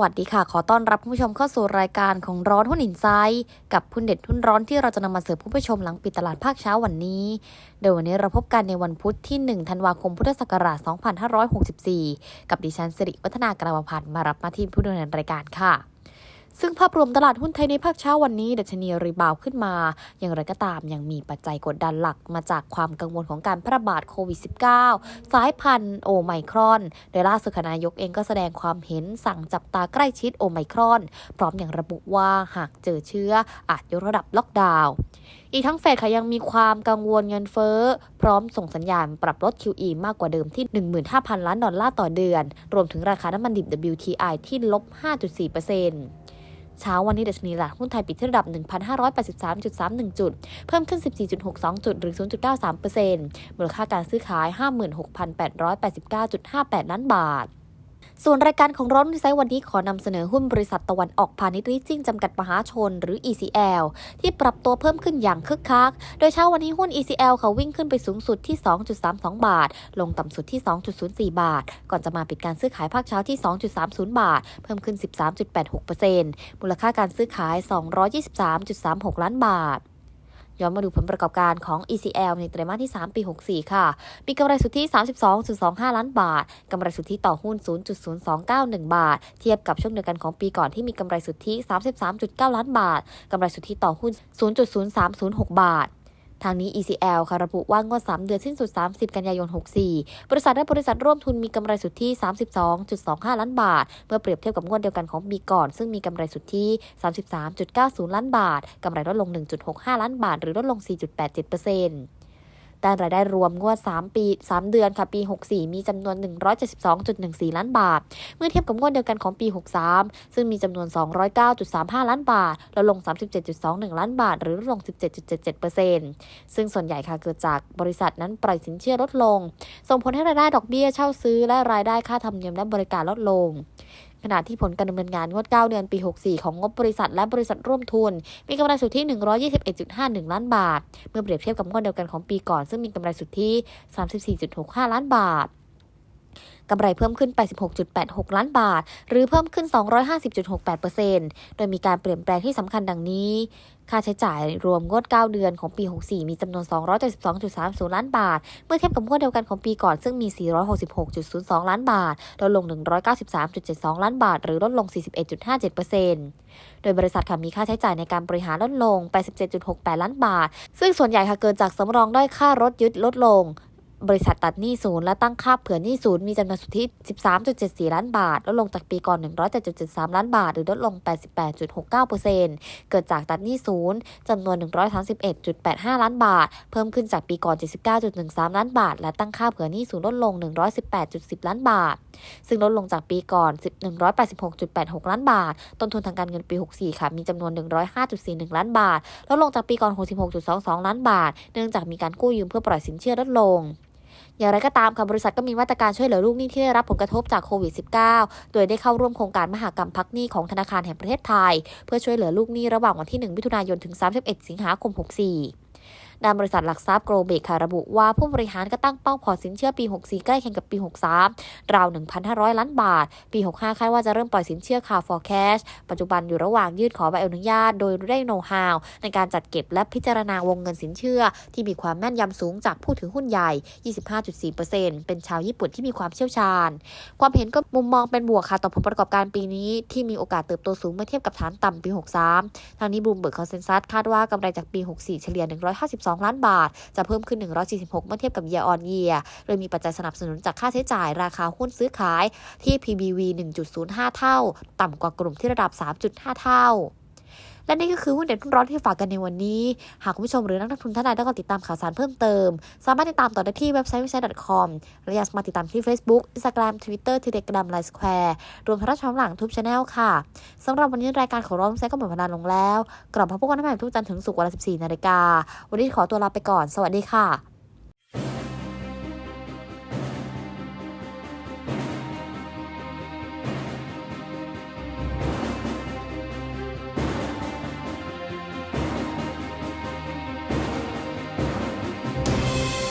วัสดีค่ะ ขอต้อนรับผู้ชมเข้าสู่รายการของร้อนหุ้นอินไซด์กับหุ้นเด็ดหุ้นร้อนที่เราจะนำมาเสิร์ฟผู้ชมหลังปิดตลาดภาคเช้าวันนี้ โดยวันนี้เราพบกันในวันพุธที่ 1 ธันวาคมพุทธศักราช 2564 กับดิฉันสิริวัฒนากรมพันธ์มารับมาที่ผู้ดำเนินรายการค่ะ ซึ่งภาพรวมตลาดหุ้นไทยในภาคเช้าวันนี้ดัชนีรีบาวขึ้นมา อย่างไรก็ตามยังมีปัจจัยกดดันหลักมาจากความกังวลของการแพร่ระบาดโควิด -19 สายพันธุ์โอไมครอน โดยล่าสุดนายกเองก็แสดงความเห็นสั่งจับตาใกล้ชิดโอไมครอน พร้อมอย่างระบุว่าหากเจอเชื้ออาจยกระดับล็อกดาวน์อีกทั้งเฟดค่ะยังมีความกังวลเงินเฟ้อ พร้อมส่งสัญญาณปรับลด QE มากกว่าเดิมที่ 15,000 ล้านดอลลาร์ต่อเดือน รวมถึงราคาน้ำมันดิบ WTI ที่ลบ 5.4%เเช้าวันนี้ดัชนีหลักหุ้นไทยปิดที่ระดับ 1,583.31 จุด เพิ่มขึ้น 14.62 จุดหรือ 0.93%มูลค่าการซื้อขาย 56,889.58 ล้านบาท ส่วนรายการของร้อนวิไซต์วันนี้ขอนำเสนอหุ้นบริษัทตะวันออกพาณิชย์ลิสซิ่งจำกัดมหาชนหรือ ECL ที่ปรับตัวเพิ่มขึ้นอย่างคึกคัก โดยเช้าวันนี้หุ้น ECL เขาวิ่งขึ้นไปสูงสุดที่ 2.32 บาท ลงต่ำสุดที่ 2.04 บาท ก่อนจะมาปิดการซื้อขายภาคเช้าที่ 2.30 บาท เพิ่มขึ้น 13.86%มูลค่าการซื้อขาย 223.36 ล้านบาท ย้อนมาดูผลประกอบการของ ECL ในไตรมาสที่ 3 ปี 64 ค่ะ มีกำไรสุทธิ 32.25 ล้านบาท กำไรสุทธิต่อหุ้น 0.0291 บาท เทียบกับช่วงเดียวกันของปีก่อนที่มีกำไรสุทธิ 33.9 ล้านบาท กำไรสุทธิต่อหุ้น 0.0306 บาท ทางนี้ ECL ค่ะระบุว่างวด 3 เดือนสิ้นสุด 30 กันยายน 64 บริษัทและบริษัทร่วมทุนมีกำไรสุทธิ 32.25 ล้านบาท เมื่อเปรียบเทียบกับงวดเดียวกันของปีก่อน ซึ่งมีกำไรสุทธิ 33.90 ล้านบาท กำไรลดลง 1.65 ล้านบาท หรือลดลง 4.87% ด้านรายได้รวมงวด 3 ปี 3 เดือนค่ะปี 64 มีจำนวน 172.14 ล้านบาท เมื่อเทียบกับงวดเดียวกันของปี 63 ซึ่งมีจำนวน 209.35 ล้านบาทลดลง 37.21 ล้านบาท หรือลดลง17.77%ซึ่งส่วนใหญ่ค่ะเกิดจากบริษัทนั้นปล่อยสินเชื่อลดลง ส่งผลให้รายได้ดอกเบี้ยเช่าซื้อและรายได้ค่าธรรมเนียมและบริการลดลง ขณะที่ผลการดำเนินงานงวด 9 เดือนปี 64 ของงบบริษัทและบริษัทร่วมทุน มีกำไรสุทธิ 121.51 ล้านบาท เมื่อเปรียบเทียบกับงวดเดียวกันของปีก่อน ซึ่งมีกำไรสุทธิ 34.65 ล้านบาท กำไรเพิ่มขึ้น86.86 ล้านบาท หรือเพิ่มขึ้น 250.68%โดยมีการเปลี่ยนแปลงที่สำคัญดังนี้ ค่าใช้จ่ายรวมงวด 9 เดือนของปี 64 มีจำนวน 272.30 ล้านบาท เมื่อเทียบกับงวดเดียวกันของปีก่อนซึ่งมี 466.02 ล้านบาท ลดลง 193.72 ล้านบาท หรือลดลง 41.57%โดยบริษัทค่ะมีค่าใช้จ่ายในการบริหารลดลง 87.68 ล้านบาท ซึ่งส่วนใหญ่ค่ะเกิดจากสำรองด้อยค่ารถยึดลดลง บริษัทตัดหนี้ศูนย์และตั้งค่าเผื่อหนี้ศูนย์มีจำนวนสุทธิ 13.74 ล้านบาท ลดลงจากปีก่อน 107.73 ล้านบาท หรือลดลง 88.69%เกิดจากตัดหนี้ศูนย์จำนวน 131.85 ล้านบาท เพิ่มขึ้นจากปีก่อน 79.13 ล้านบาท และตั้งค่าเผื่อหนี้ศูนย์ลดลง 118.10 ล้านบาท ซึ่งลดลงจากปีก่อน 186.86 ล้านบาท ต้นทุนทางการเงินปี 64 ค่ะ มีจำนวน 105.41 ล้านบาท ลดลงจากปีก่อน 66.22 ล้านบาท เนื่องจากมีการกู้ยืมเพื่อปล่อยสินเชื่อลดลง อย่างไรก็ตามค่ะบริษัทก็มีมาตรการช่วยเหลือลูกหนี้ที่ได้รับผลกระทบจากโควิด -19 โดยได้เข้าร่วมโครงการมหากรรมพักหนี้ของธนาคารแห่งประเทศไทย เพื่อช่วยเหลือลูกหนี้ระหว่างวันที่ 1 มิถุนายนถึง 31 สิงหาคม 64 ด้านบริษัทหลักทรัพย์โกลเบกค่ะระบุว่าผู้บริหารก็ตั้งเป้าพอสินเชื่อปี 64 ใกล้เคียงกับปี 63 ราว 1,500 ล้านบาท ปี 65 คาดว่าจะเริ่มปล่อยสินเชื่อคา for cash ปัจจุบันอยู่ระหว่างยื่นขอใบอนุญาต โดยได้โน้ตฮาวในการจัดเก็บและพิจารณาวงเงินสินเชื่อ ที่มีความแม่นยำสูงจากผู้ถือหุ้นใหญ่ 25.4%เป็นชาวญี่ปุ่นที่มีความเชี่ยวชาญ ความเห็นก็มุมมองเป็นบวกค่ะต่อผลประกอบการปีนี้ที่มีโอกาสเติบโตสูงเมื่อเทียบกับฐานต่ำปี 63 ทางนี้บูมเบิร์กคอนเซนซัสคาดว่ากำไรจากปี 64 เฉลี่ย 152 2 ล้านบาท จะเพิ่มขึ้น 146 เมื่อเทียบกับ year on year โดยมีปัจจัยสนับสนุนจากค่าใช้จ่ายราคาหุ้นซื้อขายที่ PBV 1.05 เท่า ต่ำกว่ากลุ่มที่ระดับ 3.5 เท่า และนี่ก็คือหุ้นเด็ดหุ้นร้อนที่ฝากกันในวันนี้ หากคุณผู้ชมหรือนักลงทุนท่านใดต้องการติดตามข่าวสารเพิ่มเติม สามารถติดตามต่อได้ที่เว็บไซต์วิชัย .com และอยากสามารถติดตามที่ Facebook Instagram Twitter Telegram Line Square รวมทั้งช่องหลังทุบช anel ค่ะสำหรับวันนี้รายการของเราไซต์ก็หมดเวลาลงแล้ว กลับมาพบกันใหม่ทุกจันทร์ถึงศุกร์เวลา 14 นาฬิกา วันนี้ขอตัวลาไปก่อน สวัสดีค่ะ